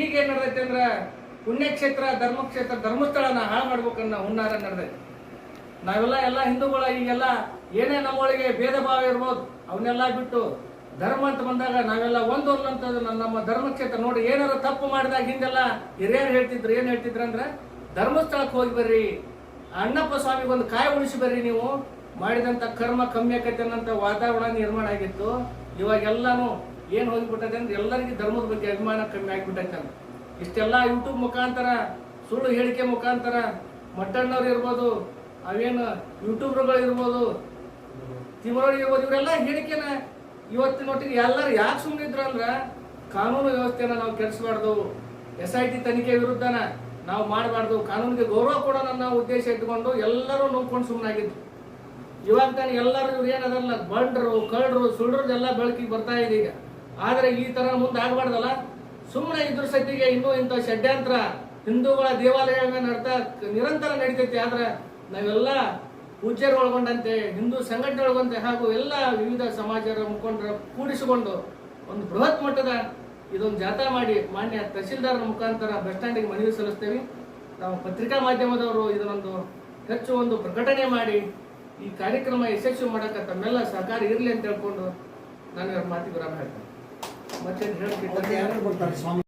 ಈಗ ಏನ್ ನಡೆದೈತೆ ಅಂದ್ರ ಪುಣ್ಯಕ್ಷೇತ್ರ, ಧರ್ಮಕ್ಷೇತ್ರ, ಧರ್ಮಸ್ಥಳನ ಹಾಳು ಮಾಡ್ಬೇಕನ್ನೋ ಹುನ್ನಾರ ನಡೆದೈತೆ. ನಾವೆಲ್ಲ ಎಲ್ಲ ಹಿಂದೂಗಳ ಈಗೆಲ್ಲ ಏನೇ ನಮ್ಮೊಳಗೆ ಭೇದ ಭಾವ ಇರ್ಬೋದು, ಅವನ್ನೆಲ್ಲ ಬಿಟ್ಟು ಧರ್ಮ ಅಂತ ಬಂದಾಗ ನಾವೆಲ್ಲ ಒಂದು ನನ್ನ ನಮ್ಮ ಧರ್ಮಕ್ಷೇತ್ರ ನೋಡಿ ಏನಾರ ತಪ್ಪು ಮಾಡಿದಾಗ ಹಿಂದೆಲ್ಲ ಹಿರಿಯರು ಹೇಳ್ತಿದ್ರು, ಏನು ಹೇಳ್ತಿದ್ರು ಅಂದ್ರೆ ಧರ್ಮಸ್ಥಳಕ್ಕೆ ಹೋಗಿ ಬರ್ರಿ, ಅಣ್ಣಪ್ಪ ಸ್ವಾಮಿ ಒಂದು ಕಾಯ ಉಳಿಸಿ ಬರ್ರಿ ನೀವು. ಮಾಡಿದಂತ ಕರ್ಮ ಕಮ್ಮಿ ಆಕೈತೆ ಅನ್ನೋಂಥ ವಾತಾವರಣ ನಿರ್ಮಾಣ ಆಗಿತ್ತು. ಇವಾಗೆಲ್ಲಾನು ಏನ್ ಹೋಗಿಬಿಟ್ಟೈತೆ ಅಂದ್ರೆ ಎಲ್ಲರಿಗೂ ಧರ್ಮದ ಬಗ್ಗೆ ಅಭಿಮಾನ ಕಮ್ಮಿ ಆಗಿಬಿಟ್ಟೈತೆ ಇಷ್ಟೆಲ್ಲ ಯೂಟ್ಯೂಬ್ ಮುಖಾಂತರ, ಸುಳ್ಳು ಹೇಳಿಕೆ ಮುಖಾಂತರ, ಮಟ್ಟಣ್ಣವ್ರು ಇರ್ಬೋದು, ಅವೇನು ಯೂಟ್ಯೂಬ್ರುಗಳು ಇರ್ಬೋದು ತಿಮರೋಡಿ ಇರ್ಬೋದು, ಇವರೆಲ್ಲ ಹೇಳಿಕೆನ ಇವತ್ತಿನೊಟ್ಟಿಗೆ ಎಲ್ಲರೂ ಯಾಕೆ ಸುಮ್ಮನಿದ್ರು ಅಂದ್ರೆ ಕಾನೂನು ವ್ಯವಸ್ಥೆನ ನಾವು ಕೆಡಿಸಬಾರ್ದು ಎಸ್ ಐ ಟಿ ತನಿಖೆ ವಿರುದ್ಧನ ನಾವು ಮಾಡಬಾರ್ದು, ಕಾನೂನಿಗೆ ಗೌರವ ಕೊಡೋಣ ನನ್ನ ಉದ್ದೇಶ ಇಟ್ಕೊಂಡು ಎಲ್ಲರೂ ನೋಡ್ಕೊಂಡು ಸುಮ್ಮನಾಗಿದ್ರು ಇವಾಗ ತಾನೆ ಎಲ್ಲರೂ ಇವ್ರು ಏನದಲ್ಲ, ಬಂಡ್ರು ಕಳ್ಳರು ಸುಳ್ಳರು ಎಲ್ಲ ಬೆಳಕಿಗೆ ಬರ್ತಾ ಇದೆ ಈಗ. ಆದ್ರೆ ಈ ತರ ಮುಂದೆ ಆಗ್ಬಾರ್ದಲ್ಲ? ಸುಮ್ಮನೆ ಇದ್ರ ಸತಿಗೆ ಇನ್ನೂ ಇಂಥ ಷಡ್ಯಂತ್ರ ಹಿಂದೂಗಳ ದೇವಾಲಯಗಳ ನಡ್ತಾ ನಿರಂತರ ನಡೀತೈತಿ. ಆದ್ರೆ ನಾವೆಲ್ಲ ಪೂಜ್ಯರು ಒಳಗೊಂಡಂತೆ ಹಿಂದೂ ಸಂಘಟನೆ ಒಳಗೊಂಡಂತೆ ಹಾಗೂ ಎಲ್ಲ ವಿವಿಧ ಸಮಾಜರ ಮುಖಂಡರ ಕೂಡಿಸಿಕೊಂಡು ಒಂದು ಬೃಹತ್ ಮಟ್ಟದ ಇದೊಂದು ಜಾಥಾ ಮಾಡಿ ಮಾನ್ಯ ತಹಸೀಲ್ದಾರರ ಮುಖಾಂತರ ಬಸ್ ಸ್ಟ್ಯಾಂಡಿಗೆ ಮನವಿ ಸಲ್ಲಿಸ್ತೇವೆ. ನಾವು ಪತ್ರಿಕಾ ಮಾಧ್ಯಮದವರು ಇದನ್ನೊಂದು ಹೆಚ್ಚು ಒಂದು ಪ್ರಕಟಣೆ ಮಾಡಿ ಈ ಕಾರ್ಯಕ್ರಮ ಯಶಸ್ವಿ ಮಾಡಕ್ಕೆ ತಮ್ಮೆಲ್ಲ ಸಹಕಾರ ಇರಲಿ ಅಂತ ಹೇಳ್ಕೊಂಡು ನಾನು ಇವ್ರ ಮಾತಿಗೆ ಹೇಳ್ತೇನೆ. बच्चे ड्रग के